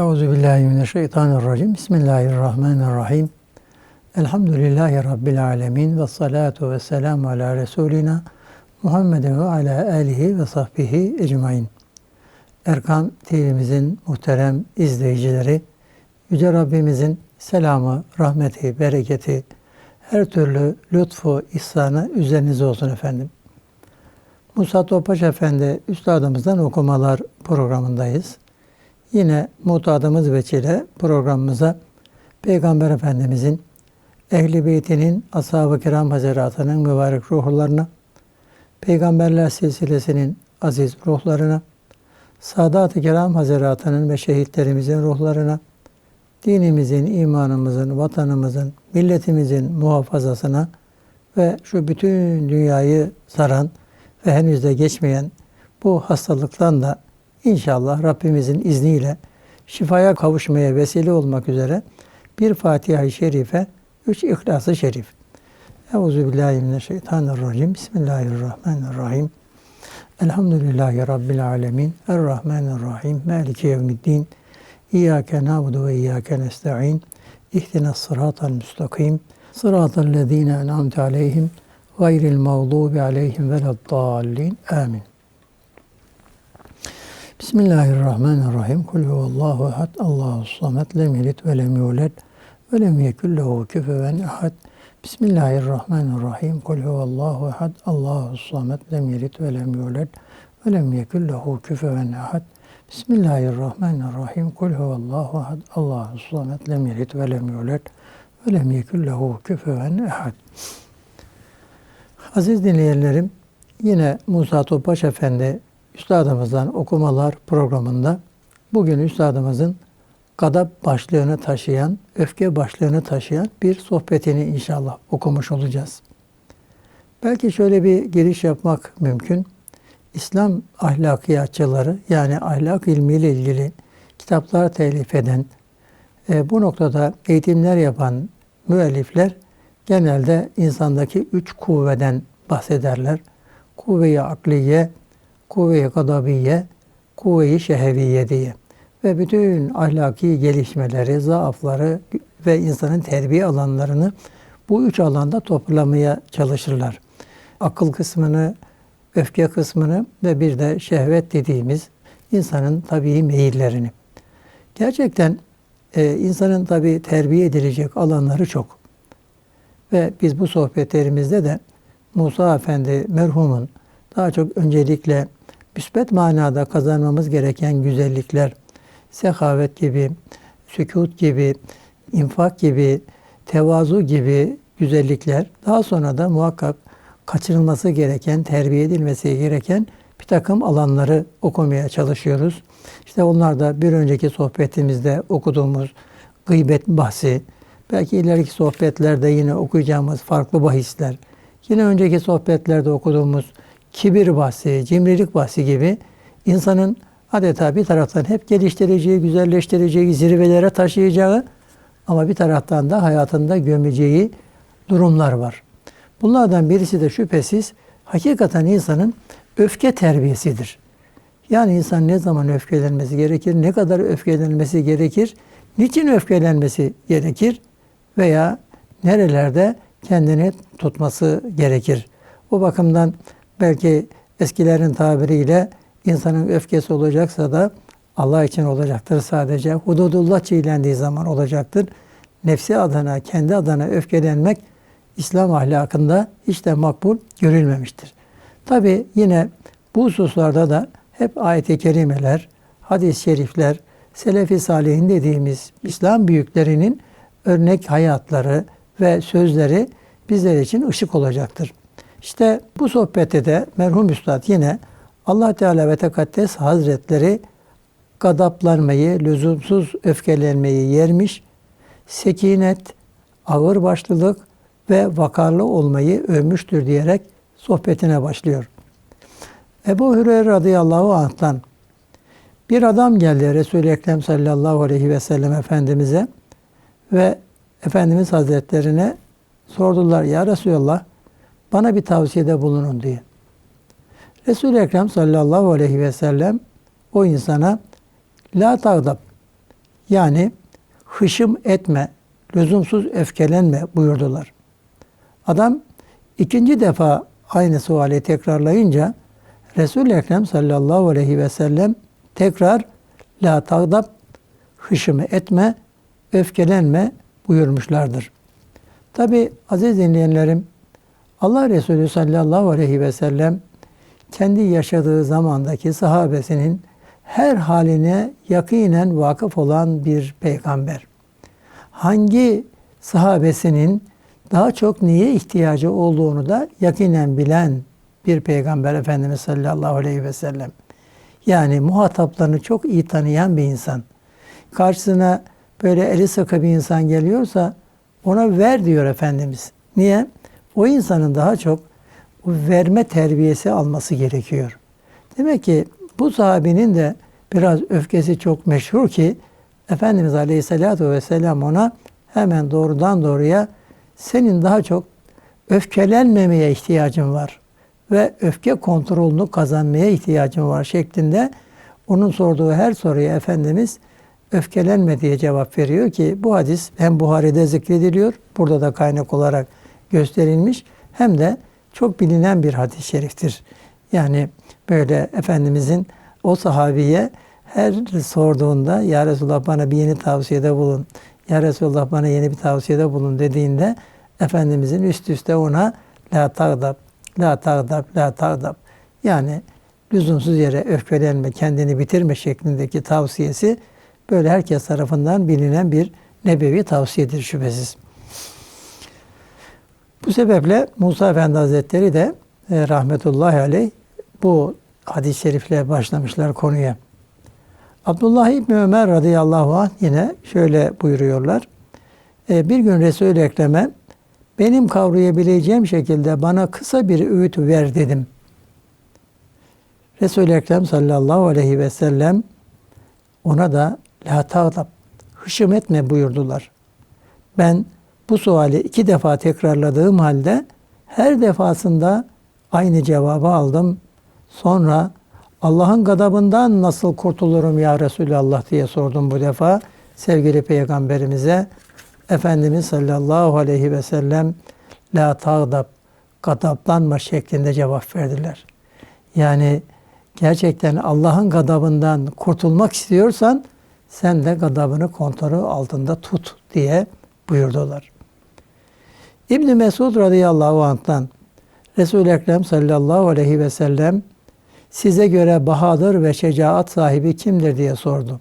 Euzu billahi mineşşeytanirracim. Bismillahirrahmanirrahim. Elhamdülillahi rabbil alamin ve salatu ve selamu ala resulina Muhammedin ve ala alihi ve sahbihi ecmaîn. Erkan TV'mizin muhterem izleyicileri, Yüce Rabbimizin selamı, rahmeti, bereketi, her türlü lütfu, ihsanı üzerinize olsun efendim. Musa Topaş Efendi Üstadımızdan okumalar programındayız. Yine mutadımız veçile programımıza Peygamber Efendimizin Ehli Beytinin, Ashab-ı Kiram Hazretlerinin mübarek ruhlarına, Peygamberler silsilesinin aziz ruhlarına, Sadat-ı Kiram Hazretlerinin ve şehitlerimizin ruhlarına, dinimizin, imanımızın, vatanımızın, milletimizin muhafazasına ve şu bütün dünyayı saran ve henüz de geçmeyen bu hastalıktan da inşallah Rabbimizin izniyle şifaya kavuşmaya vesile olmak üzere bir Fatiha-i Şerife, üç İhlas-ı Şerif. Euzu billahi mineşşeytanirracim. Bismillahirrahmanirrahim. Elhamdülillahi Rabbil alemin. Errahmanirrahim. Maliki yevmiddin. İyyâke nâbudu ve iyyâke nesta'in. İhdina sıratal müstakim. Sıratal lezîne en'amte aleyhim. Gayril mağdubi aleyhim veleddallin. Amin. Bismillahirrahmanirrahim. Kul huvallahu ehad. Allahu samet. Lem yelid ve lem yulad ve lem yekun lehu kufuven ehad. Bismillahirrahmanirrahim. Kul huvallahu ehad. Allahu samet. Lem yelid ve lem yulad ve lem yekun lehu kufuven ehad. Bismillahirrahmanirrahim. Kul huvallahu ehad. Allahu samet. Lem yelid ve lem yulad ve lem yekun lehu kufuven ehad. Aziz dinleyenlerim, yine Musa Topbaş Efendi Üstadımızdan okumalar programında bugün Üstadımızın gadap başlığını taşıyan, öfke başlığını taşıyan bir sohbetini inşallah okumuş olacağız. Belki şöyle bir giriş yapmak mümkün. İslam ahlakiyatçıları yani ahlak ilmiyle ilgili kitaplar telif eden, e, bu noktada eğitimler yapan müellifler genelde insandaki üç kuvveden bahsederler. Kuvve-i akliye, kuvve-i gadabiye, kuvve-i şeheviye diye. Ve bütün ahlaki gelişmeleri, zaafları ve insanın terbiye alanlarını bu üç alanda toplamaya çalışırlar. Akıl kısmını, öfke kısmını ve bir de şehvet dediğimiz insanın tabii meyillerini. Gerçekten e, insanın tabii terbiye edilecek alanları çok. Ve biz bu sohbetlerimizde de Musa Efendi merhumun daha çok öncelikle müsbet manada kazanmamız gereken güzellikler, sehavet gibi, sükut gibi, infak gibi, tevazu gibi güzellikler daha sonra da muhakkak kaçırılması gereken, terbiye edilmesi gereken bir takım alanları okumaya çalışıyoruz. İşte onlar da bir önceki sohbetimizde okuduğumuz gıybet bahsi, belki ileriki sohbetlerde yine okuyacağımız farklı bahisler, yine önceki sohbetlerde okuduğumuz kibir bahsi, cimrilik bahsi gibi insanın adeta bir taraftan hep geliştireceği, güzelleştireceği, zirvelere taşıyacağı ama bir taraftan da hayatında gömeceği durumlar var. Bunlardan birisi de şüphesiz hakikaten insanın öfke terbiyesidir. Yani insan ne zaman öfkelenmesi gerekir, ne kadar öfkelenmesi gerekir, niçin öfkelenmesi gerekir veya nerelerde kendini tutması gerekir. Bu bakımdan belki eskilerin tabiriyle insanın öfkesi olacaksa da Allah için olacaktır sadece. Hududullah çiğlendiği zaman olacaktır. Nefsi adına, kendi adına öfkelenmek İslam ahlakında hiç de makbul görülmemiştir. Tabi yine bu hususlarda da hep ayet-i kerimeler, hadis-i şerifler, Selefi Salihin dediğimiz İslam büyüklerinin örnek hayatları ve sözleri bizler için ışık olacaktır. İşte bu sohbette de merhum üstad yine Allah Teala ve Tekaddes Hazretleri gadaplanmayı, lüzumsuz öfkelenmeyi yermiş, sekinet, ağırbaşlılık ve vakarlı olmayı övmüştür diyerek sohbetine başlıyor. Ebu Hüreyre radıyallahu anh'tan bir adam geldi Resul-i Ekrem sallallahu aleyhi ve sellem Efendimiz'e ve Efendimiz Hazretlerine sordular ya Resulallah bana bir tavsiyede bulunun diye. Resul-i Ekrem sallallahu aleyhi ve sellem o insana la tağdab Yani hışım etme, lüzumsuz öfkelenme buyurdular. Adam ikinci defa aynı suali tekrarlayınca Resul-i Ekrem sallallahu aleyhi ve sellem tekrar la tağdab hışımı etme, öfkelenme buyurmuşlardır. Tabi aziz dinleyenlerim Allah Resulü sallallahu aleyhi ve sellem kendi yaşadığı zamandaki sahabesinin her haline yakinen vakıf olan bir peygamber. Hangi sahabesinin daha çok niye ihtiyacı olduğunu da yakinen bilen bir peygamber Efendimiz sallallahu aleyhi ve sellem. Yani muhataplarını çok iyi tanıyan bir insan. Karşısına böyle eli sıkı bir insan geliyorsa ona ver diyor Efendimiz. Niye? O insanın daha çok verme terbiyesi alması gerekiyor. Demek ki bu sahabenin de biraz öfkesi çok meşhur ki Efendimiz Aleyhisselatü Vesselam ona hemen doğrudan doğruya senin daha çok öfkelenmemeye ihtiyacın var ve öfke kontrolünü kazanmaya ihtiyacın var şeklinde onun sorduğu her soruya Efendimiz öfkelenme diye cevap veriyor ki bu hadis hem Buhari'de zikrediliyor, burada da kaynak olarak gösterilmiş hem de çok bilinen bir hadis-i şeriftir. Yani böyle Efendimizin o sahabiye her sorduğunda Ya Resulallah bana bir yeni tavsiyede bulun. Ya Resulallah bana yeni bir tavsiyede bulun dediğinde Efendimizin üst üste ona la tağdab, la tağdab, la tağdab. Yani lüzumsuz yere öfkelenme, kendini bitirme şeklindeki tavsiyesi böyle herkes tarafından bilinen bir nebevi tavsiyedir şüphesiz. Bu sebeple Musa Efendi Hazretleri de e, rahmetullahi aleyh bu hadis-i şerifle başlamışlar konuya. Abdullah İbni Ömer radıyallahu anh yine şöyle buyuruyorlar. E, bir gün Resul-i Ekrem'e benim kavrayabileceğim şekilde bana kısa bir öğüt ver dedim. Resul-i Ekrem sallallahu aleyhi ve sellem ona da la tağdab, hışım etme buyurdular. Ben bu suali iki defa tekrarladığım halde her defasında aynı cevabı aldım. Sonra Allah'ın gadabından nasıl kurtulurum ya Resulallah diye sordum bu defa sevgili peygamberimize. Efendimiz sallallahu aleyhi ve sellem la tağdab, gadaplanma şeklinde cevap verdiler. Yani gerçekten Allah'ın gadabından kurtulmak istiyorsan sen de gadabını kontrol altında tut diye buyurdular. İbn Mesud radıyallahu anh'tan Resul-i Ekrem sallallahu aleyhi ve sellem size göre bahadır ve şecaat sahibi kimdir diye sordu.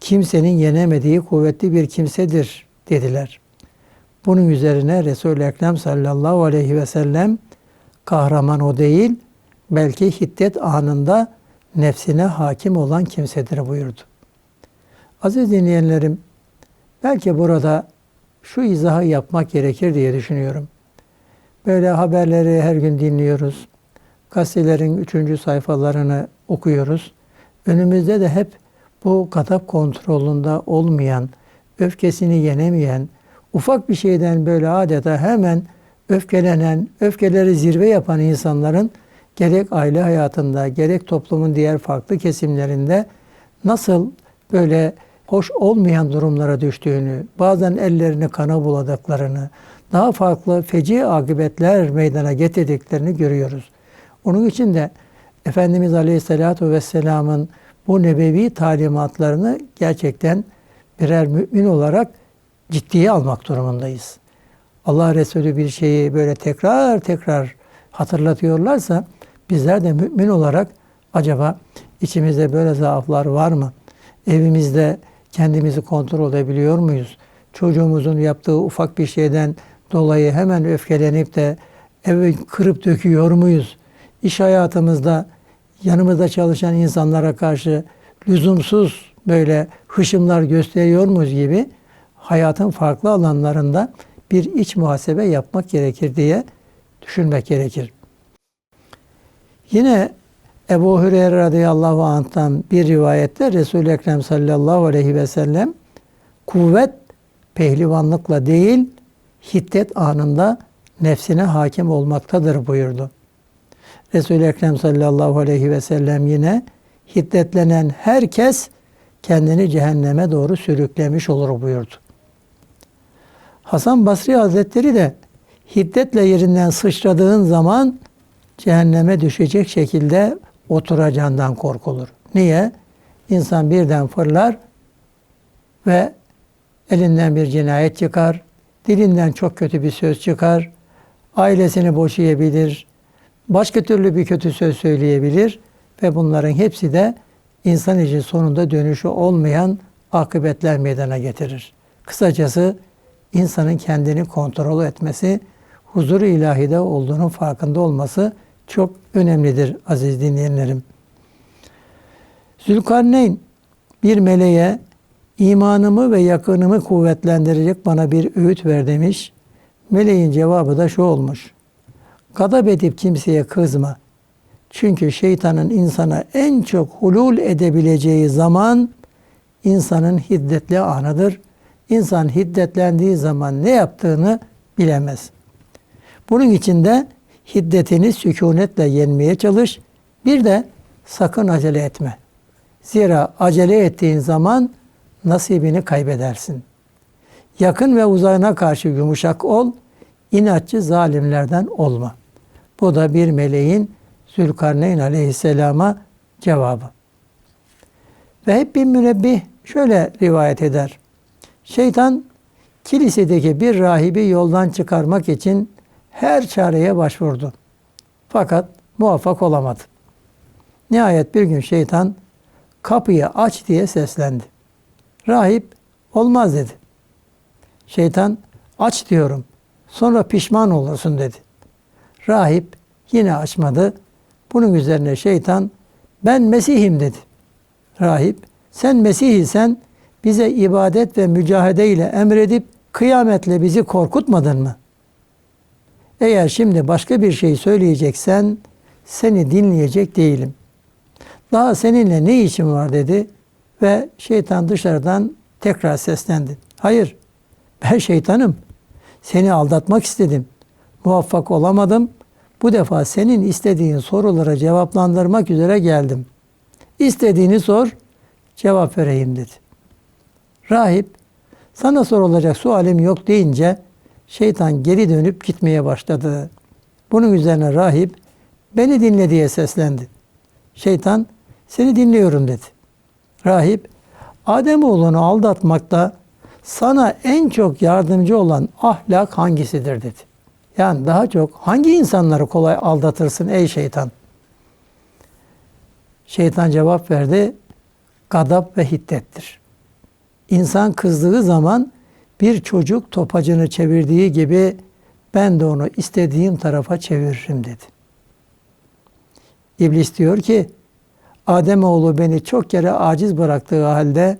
Kimsenin yenemediği kuvvetli bir kimsedir dediler. Bunun üzerine Resul-i Ekrem sallallahu aleyhi ve sellem kahraman o değil, belki hiddet anında nefsine hakim olan kimsedir buyurdu. Aziz dinleyenlerim, belki burada şu izahı yapmak gerekir diye düşünüyorum. Böyle haberleri her gün dinliyoruz. Gazetelerin üçüncü sayfalarını okuyoruz. Önümüzde de hep bu gadap kontrolünde olmayan, öfkesini yenemeyen, ufak bir şeyden böyle adeta hemen öfkelenen, öfkeleri zirve yapan insanların gerek aile hayatında, gerek toplumun diğer farklı kesimlerinde nasıl böyle hoş olmayan durumlara düştüğünü, bazen ellerini kana buladıklarını, daha farklı feci akıbetler meydana getirdiklerini görüyoruz. Onun için de Efendimiz Aleyhisselatü Vesselam'ın bu nebevi talimatlarını gerçekten birer mümin olarak ciddiye almak durumundayız. Allah Resulü bir şeyi böyle tekrar tekrar hatırlatıyorlarsa bizler de mümin olarak acaba içimizde böyle zaaflar var mı? Evimizde kendimizi kontrol edebiliyor muyuz? Çocuğumuzun yaptığı ufak bir şeyden dolayı hemen öfkelenip de evi kırıp döküyor muyuz? İş hayatımızda yanımızda çalışan insanlara karşı lüzumsuz böyle hışımlar gösteriyor muyuz gibi hayatın farklı alanlarında bir iç muhasebe yapmak gerekir diye düşünmek gerekir. Yine Ebu Hureyre radıyallahu anh'tan bir rivayette Resul-i Ekrem sallallahu aleyhi ve sellem kuvvet pehlivanlıkla değil hiddet anında nefsine hakim olmaktadır buyurdu. Resul-i Ekrem sallallahu aleyhi ve sellem yine hiddetlenen herkes kendini cehenneme doğru sürüklemiş olur buyurdu. Hasan Basri Hazretleri de hiddetle yerinden sıçradığın zaman cehenneme düşecek şekilde oturacağından korkulur. Niye? İnsan birden fırlar ve elinden bir cinayet çıkar, dilinden çok kötü bir söz çıkar, ailesini boşayabilir, başka türlü bir kötü söz söyleyebilir ve bunların hepsi de insan için sonunda dönüşü olmayan akıbetler meydana getirir. Kısacası insanın kendini kontrol etmesi, huzur-u ilahide olduğunun farkında olması çok önemlidir aziz dinleyenlerim. Zülkarneyn bir meleğe imanımı ve yakınımı kuvvetlendirecek bana bir öğüt ver demiş. Meleğin cevabı da şu olmuş. Gadap edip kimseye kızma. Çünkü şeytanın insana en çok hulul edebileceği zaman insanın hiddetli anıdır. İnsan hiddetlendiği zaman ne yaptığını bilemez. Bunun için de hiddetini sükunetle yenmeye çalış. Bir de sakın acele etme. Zira acele ettiğin zaman nasibini kaybedersin. Yakın ve uzağına karşı yumuşak ol, inatçı zalimlerden olma. Bu da bir meleğin Zülkarneyn aleyhisselama cevabı. Ve hep bir münebbih şöyle rivayet eder. Şeytan kilisedeki bir rahibi yoldan çıkarmak için her çareye başvurdu. Fakat muvaffak olamadı. Nihayet bir gün şeytan kapıyı aç diye seslendi. Rahip olmaz dedi. Şeytan aç diyorum sonra pişman olursun dedi. Rahip yine açmadı. Bunun üzerine şeytan ben Mesih'im dedi. Rahip sen Mesih isen bize ibadet ve mücahede ile emredip kıyametle bizi korkutmadın mı? Eğer şimdi başka bir şey söyleyeceksen seni dinleyecek değilim. Daha seninle ne işim var dedi ve şeytan dışarıdan tekrar seslendi. Hayır ben şeytanım. Seni aldatmak istedim. Muvaffak olamadım. Bu defa senin istediğin sorulara cevaplandırmak üzere geldim. İstediğini sor, cevap vereyim dedi. Rahip, sana sorulacak sualim yok deyince şeytan geri dönüp gitmeye başladı. Bunun üzerine rahip, beni dinle diye seslendi. Şeytan, seni dinliyorum dedi. Rahip, Ademoğlunu aldatmakta sana en çok yardımcı olan ahlak hangisidir dedi. Yani daha çok hangi insanları kolay aldatırsın ey şeytan? Şeytan cevap verdi. Gadap ve hiddettir. İnsan kızdığı zaman bir çocuk topacını çevirdiği gibi ben de onu istediğim tarafa çeviririm dedi. İblis diyor ki Ademoğlu beni çok kere aciz bıraktığı halde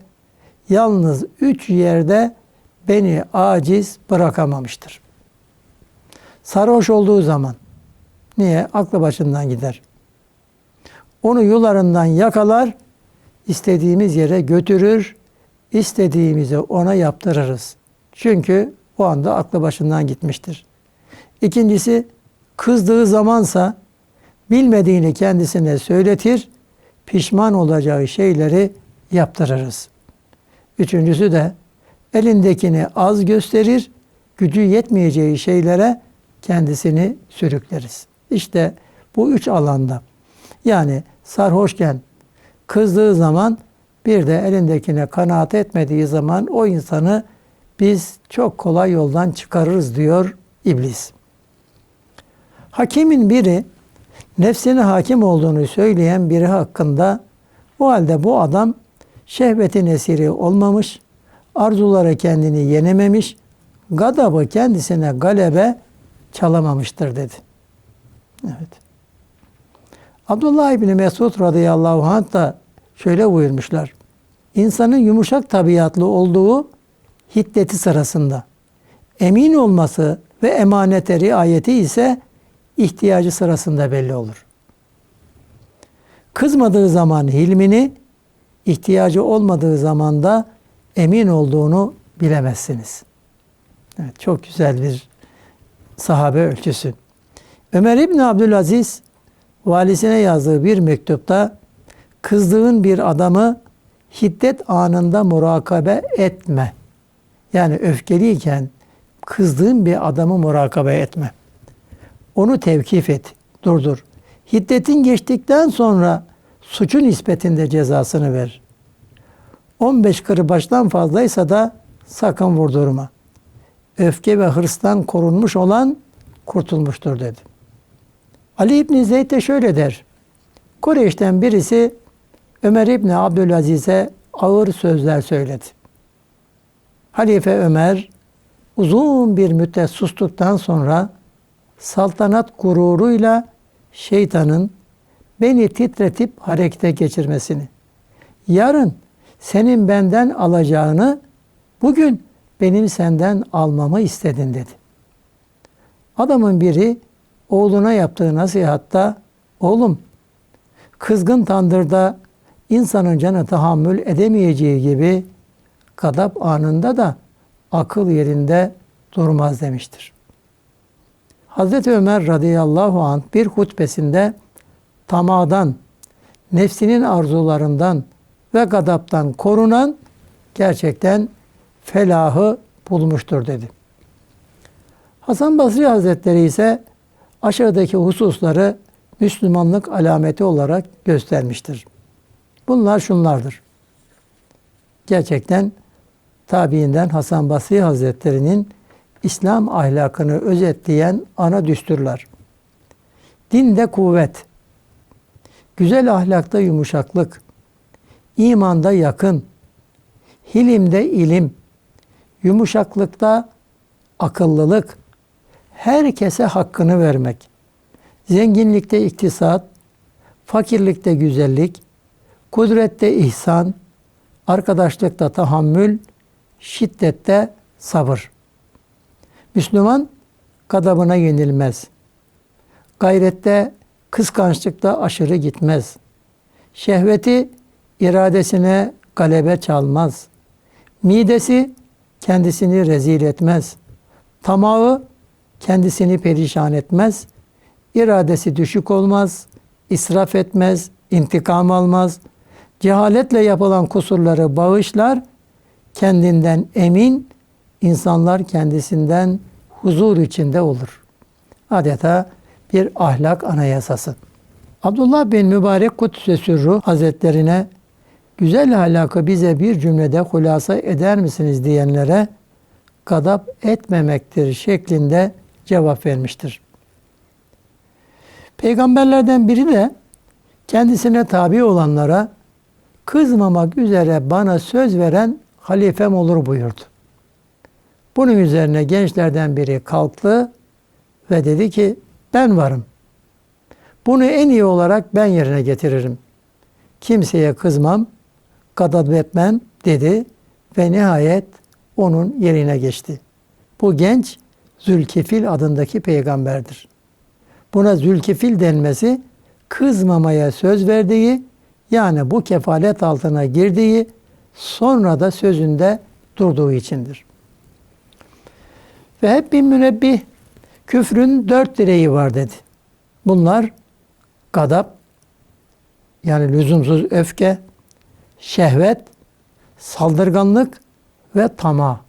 yalnız üç yerde beni aciz bırakamamıştır. Sarhoş olduğu zaman niye? Aklı başından gider. Onu yularından yakalar, istediğimiz yere götürür, istediğimizi ona yaptırırız. Çünkü o anda aklı başından gitmiştir. İkincisi, kızdığı zamansa bilmediğini kendisine söyletir, pişman olacağı şeyleri yaptırırız. Üçüncüsü de elindekini az gösterir, gücü yetmeyeceği şeylere kendisini sürükleriz. İşte bu üç alanda yani sarhoşken kızdığı zaman bir de elindekine kanaat etmediği zaman o insanı biz çok kolay yoldan çıkarırız diyor iblis. Hakimin biri nefsine hakim olduğunu söyleyen biri hakkında o halde bu adam şehvetin esiri olmamış, arzulara kendini yenememiş, gadabı kendisine galebe çalamamıştır dedi. Evet. Abdullah İbni Mesud radıyallahu anh da şöyle buyurmuşlar. İnsanın yumuşak tabiatlı olduğu hiddeti sırasında, emin olması ve emanete riayeti ise ihtiyacı sırasında belli olur. Kızmadığı zaman hilmini, ihtiyacı olmadığı zaman da emin olduğunu bilemezsiniz. Evet, çok güzel bir sahabe ölçüsü. Ömer İbni Abdülaziz valisine yazdığı bir mektupta kızdığın bir adamı Hiddet anında murakabe etme. Yani öfkeliyken kızdığın bir adamı murakabe etme. Onu tevkif et, durdur. Hiddetin geçtikten sonra suçun nispetinde cezasını ver. 15 kırbaçtan fazlaysa da sakın vurdurma. Öfke ve hırstan korunmuş olan kurtulmuştur dedi. Ali İbni Zeyd de şöyle der. Kureyş'ten birisi Ömer İbni Abdülaziz'e ağır sözler söyledi. Halife Ömer uzun bir müddet sustuktan sonra saltanat gururuyla şeytanın beni titretip harekete geçirmesini, yarın senin benden alacağını bugün benim senden almamı istedin dedi. Adamın biri oğluna yaptığı nasihatta oğlum kızgın tandırda insanın canı tahammül edemeyeceği gibi gadap anında da akıl yerinde durmaz demiştir. Hazreti Ömer radıyallahu anh bir hutbesinde tamadan, nefsinin arzularından ve gadaptan korunan gerçekten felahı bulmuştur dedi. Hasan Basri Hazretleri ise aşağıdaki hususları Müslümanlık alameti olarak göstermiştir. Bunlar şunlardır. Gerçekten tabiinden Hasan Basri Hazretleri'nin İslam ahlakını özetleyen ana düsturlar. Dinde kuvvet, güzel ahlakta yumuşaklık, imanda yakın, hilimde ilim, yumuşaklıkta akıllılık, herkese hakkını vermek, zenginlikte iktisat, fakirlikte güzellik, kudrette ihsan, arkadaşlıkta tahammül, şiddette sabır. Müslüman gadabına yenilmez. Gayrette, kıskançlıkta aşırı gitmez. Şehveti iradesine galebe çalmaz. Midesi kendisini rezil etmez. Tamağı kendisini perişan etmez. İradesi düşük olmaz, israf etmez, intikam almaz. Cehaletle yapılan kusurları bağışlar, kendinden emin, insanlar kendisinden huzur içinde olur. Adeta bir ahlak anayasası. Abdullah bin Mübarek Kudüs'e sürru hazretlerine güzel ahlakı bize bir cümlede hulasa eder misiniz diyenlere gadap etmemektir şeklinde cevap vermiştir. Peygamberlerden biri de kendisine tabi olanlara kızmamak üzere bana söz veren halifem olur buyurdu. Bunun üzerine gençlerden biri kalktı ve dedi ki ben varım. Bunu en iyi olarak ben yerine getiririm. Kimseye kızmam, gadab etmem dedi ve nihayet onun yerine geçti. Bu genç Zülkifil adındaki peygamberdir. Buna Zülkifil denmesi kızmamaya söz verdiği yani bu kefalet altına girdiği sonra da sözünde durduğu içindir. Ve hep bir münebbih küfrün dört direği var dedi. Bunlar gadap yani lüzumsuz öfke, şehvet, saldırganlık ve tama,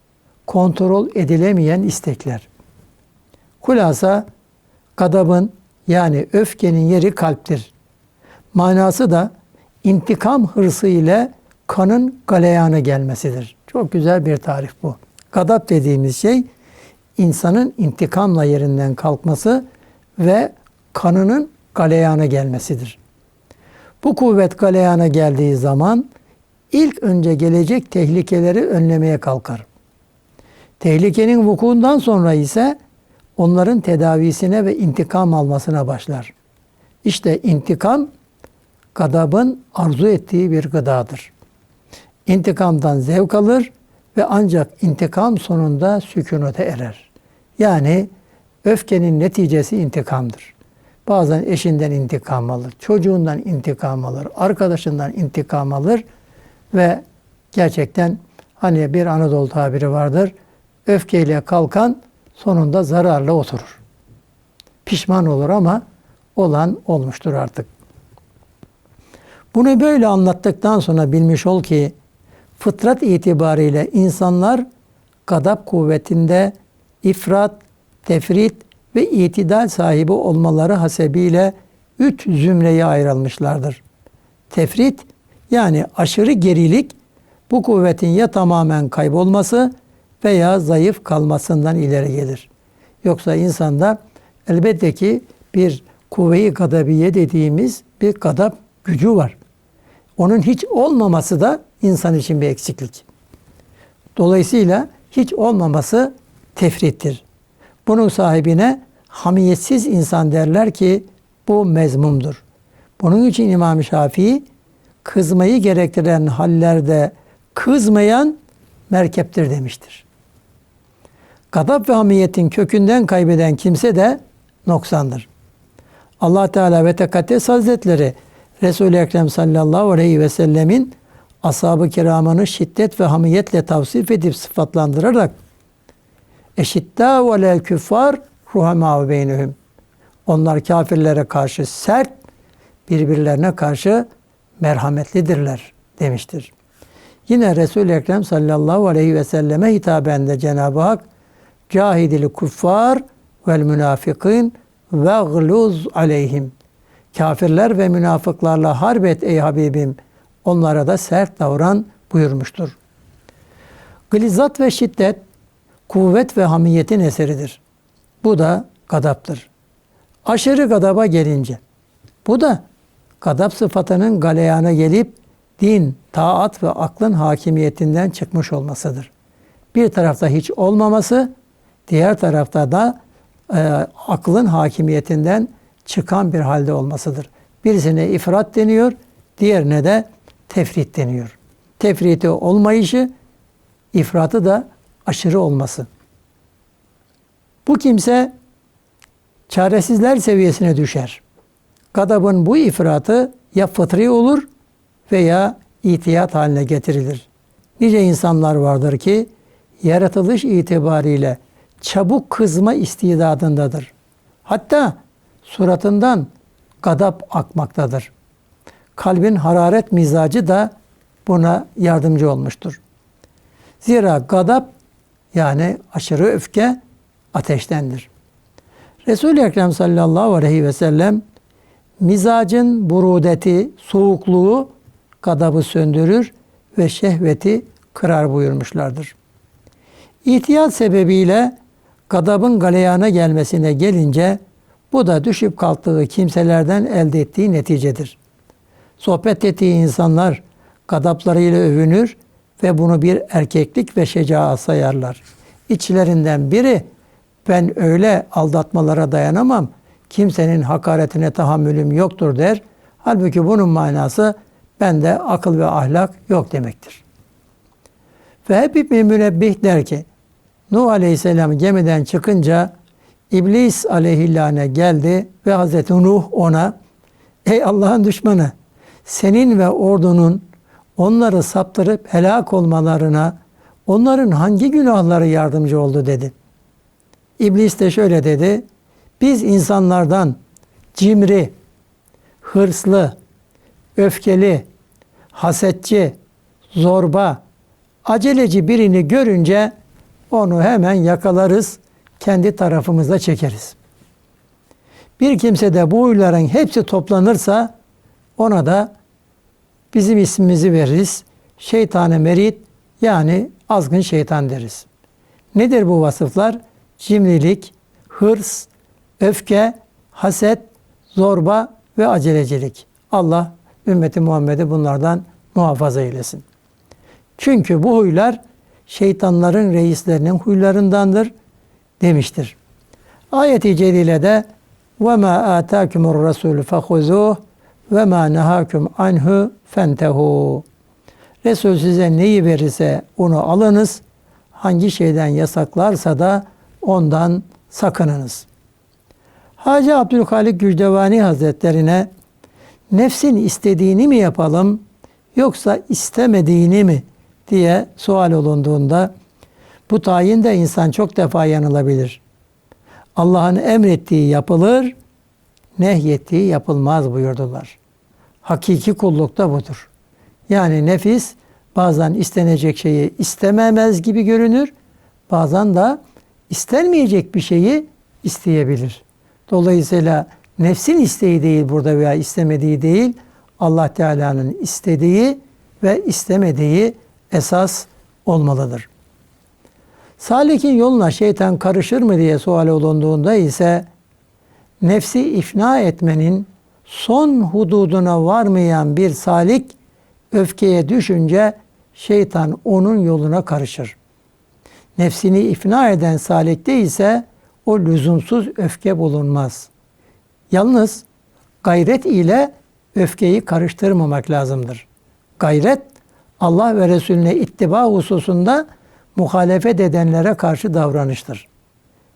kontrol edilemeyen istekler. Kulasa gadabın yani öfkenin yeri kalptir. Manası da intikam hırsı ile kanın galeyana gelmesidir. Çok güzel bir tarif bu. Gadap dediğimiz şey insanın intikamla yerinden kalkması ve kanının galeyana gelmesidir. Bu kuvvet galeyana geldiği zaman ilk önce gelecek tehlikeleri önlemeye kalkar. Tehlikenin vukuundan sonra ise onların tedavisine ve intikam almasına başlar. İşte intikam gadabın arzu ettiği bir gıdadır. İntikamdan zevk alır ve ancak intikam sonunda sükunete erer. Yani öfkenin neticesi intikamdır. Bazen eşinden intikam alır, çocuğundan intikam alır, arkadaşından intikam alır ve gerçekten hani bir Anadolu tabiri vardır. Öfkeyle kalkan sonunda zararla oturur. Pişman olur ama olan olmuştur artık. Bunu böyle anlattıktan sonra bilmiş ol ki fıtrat itibariyle insanlar gadap kuvvetinde ifrat, tefrit ve itidal sahibi olmaları hasebiyle üç zümreye ayrılmışlardır. Tefrit yani aşırı gerilik bu kuvvetin ya tamamen kaybolması veya zayıf kalmasından ileri gelir. Yoksa insanda elbette ki bir kuvve-i gadabiye dediğimiz bir gadap gücü var. Onun hiç olmaması da insan için bir eksiklik. Dolayısıyla hiç olmaması tefrittir. Bunun sahibine hamiyetsiz insan derler ki bu mezmumdur. Bunun için İmam Şafii kızmayı gerektiren hallerde kızmayan merkeptir demiştir. Gadap ve hamiyetin kökünden kaybeden kimse de noksandır. Allah Teala ve Tekaddes Hazretleri Resul-i Ekrem sallallahu aleyhi ve sellemin ashab-ı kiramını şiddet ve hamiyetle tavsif edip sıfatlandırarak eşittâ ve lel küffar ruhamâ beynühüm. Onlar kafirlere karşı sert, birbirlerine karşı merhametlidirler demiştir. Yine Resul-i Ekrem sallallahu aleyhi ve selleme hitaben de Cenab-ı Hak cahidil kuffar vel münafikin ve gluz aleyhim. Kafirler ve münafıklarla harbet ey Habibim. Onlara da sert davran buyurmuştur. Glizat ve şiddet kuvvet ve hamiyetin eseridir. Bu da gadaptır. Aşırı gadaba gelince bu da gadap sıfatının galeyana gelip din, taat ve aklın hakimiyetinden çıkmış olmasıdır. Bir tarafta hiç olmaması, diğer tarafta da e, aklın hakimiyetinden çıkan bir halde olmasıdır. Birisine ifrat deniyor, diğerine de tefrit deniyor. Tefriti olmayışı, ifratı da aşırı olması. Bu kimse çaresizler seviyesine düşer. Gadabın bu ifratı ya fıtri olur veya itiyat haline getirilir. Nice insanlar vardır ki yaratılış itibariyle çabuk kızma istidadındadır. Hatta suratından gadap akmaktadır. Kalbin hararet mizacı da buna yardımcı olmuştur. Zira gadap yani aşırı öfke ateştendir. Resul-i Ekrem sallallahu aleyhi ve sellem mizacın burudeti, soğukluğu gadabı söndürür ve şehveti kırar buyurmuşlardır. İhtiyat sebebiyle gadabın galeyana gelmesine gelince bu da düşüp kalktığı kimselerden elde ettiği neticedir. Sohbet ettiği insanlar gadaplarıyla övünür ve bunu bir erkeklik ve şecaat sayarlar. İçlerinden biri ben öyle aldatmalara dayanamam, kimsenin hakaretine tahammülüm yoktur der. Halbuki bunun manası bende akıl ve ahlak yok demektir. Ve hep münebbih der ki, Nuh Aleyhisselam gemiden çıkınca İblis aleyhillâne geldi ve Hazreti Nuh ona Ey Allah'ın düşmanı senin ve ordunun onları saptırıp helak olmalarına onların hangi günahları yardımcı oldu dedi. İblis de şöyle dedi. Biz insanlardan cimri, hırslı, öfkeli, hasetçi, zorba, aceleci birini görünce onu hemen yakalarız, kendi tarafımıza çekeriz. Bir kimse de bu huyların hepsi toplanırsa ona da bizim ismimizi veririz. Şeytanı merit yani azgın şeytan deriz. Nedir bu vasıflar? Cimrilik, hırs, öfke, haset, zorba ve acelecilik. Allah ümmeti Muhammed'i bunlardan muhafaza eylesin. Çünkü bu huylar şeytanların reislerinin huylarındandır demiştir. Ayet-i celilede وَمَا آتَاكُمُ الرَّسُولُ فَخُذُوهُ ve ma nehakum anhu fentehu. Resul size neyi verirse onu alınız. Hangi şeyden yasaklarsa da ondan sakınınız. Hacı Abdülhalik Gücdevani Hazretlerine nefsin istediğini mi yapalım yoksa istemediğini mi diye sual olunduğunda bu tayinde insan çok defa yanılabilir. Allah'ın emrettiği yapılır, nehyettiği yapılmaz buyurdular. Hakiki kulluk da budur. Yani nefis bazen istenecek şeyi istememez gibi görünür. Bazen de istenmeyecek bir şeyi isteyebilir. Dolayısıyla nefsin isteği değil burada veya istemediği değil, Allah Teala'nın istediği ve istemediği esas olmalıdır. Salik'in yoluna şeytan karışır mı diye sual olunduğunda ise nefsi ifna etmenin son hududuna varmayan bir salik öfkeye düşünce şeytan onun yoluna karışır. Nefsini ifna eden salikte ise o lüzumsuz öfke bulunmaz. Yalnız gayret ile öfkeyi karıştırmamak lazımdır. Gayret Allah ve Resulüne ittiba hususunda muhalefet edenlere karşı davranıştır.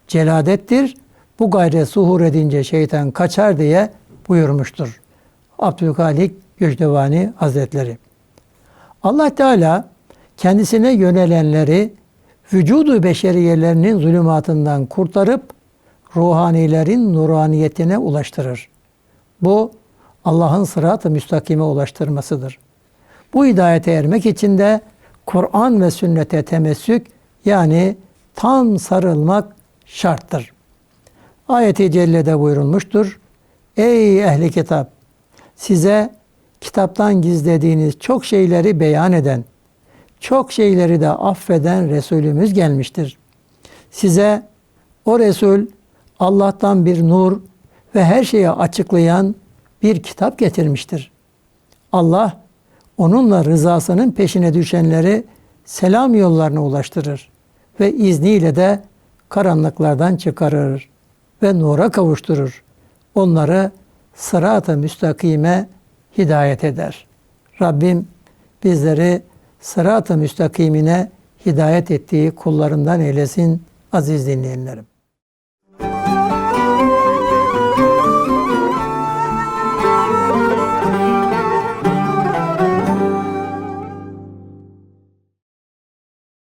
Celadettir. Bu gayret suhur edince şeytan kaçar diye buyurmuştur. Abdülhalik Göçdevani Hazretleri. Allah Teala kendisine yönelenleri vücudu beşeriyelerinin zulümatından kurtarıp ruhanilerin nuraniyetine ulaştırır. Bu Allah'ın sırat-ı müstakime ulaştırmasıdır. Bu hidayete ermek için de Kur'an ve sünnete temessük yani tam sarılmak şarttır. Ayet-i Celle'de buyurulmuştur. Ey ehli kitap! Size kitaptan gizlediğiniz çok şeyleri beyan eden, çok şeyleri de affeden Resulümüz gelmiştir. Size o Resul Allah'tan bir nur ve her şeyi açıklayan bir kitap getirmiştir. Allah onunla rızasının peşine düşenleri selam yollarına ulaştırır ve izniyle de karanlıklardan çıkarır ve nura kavuşturur. Onları sırat-ı müstakime hidayet eder. Rabbim bizleri sırat-ı müstakimine hidayet ettiği kullarından eylesin aziz dinleyenlerim.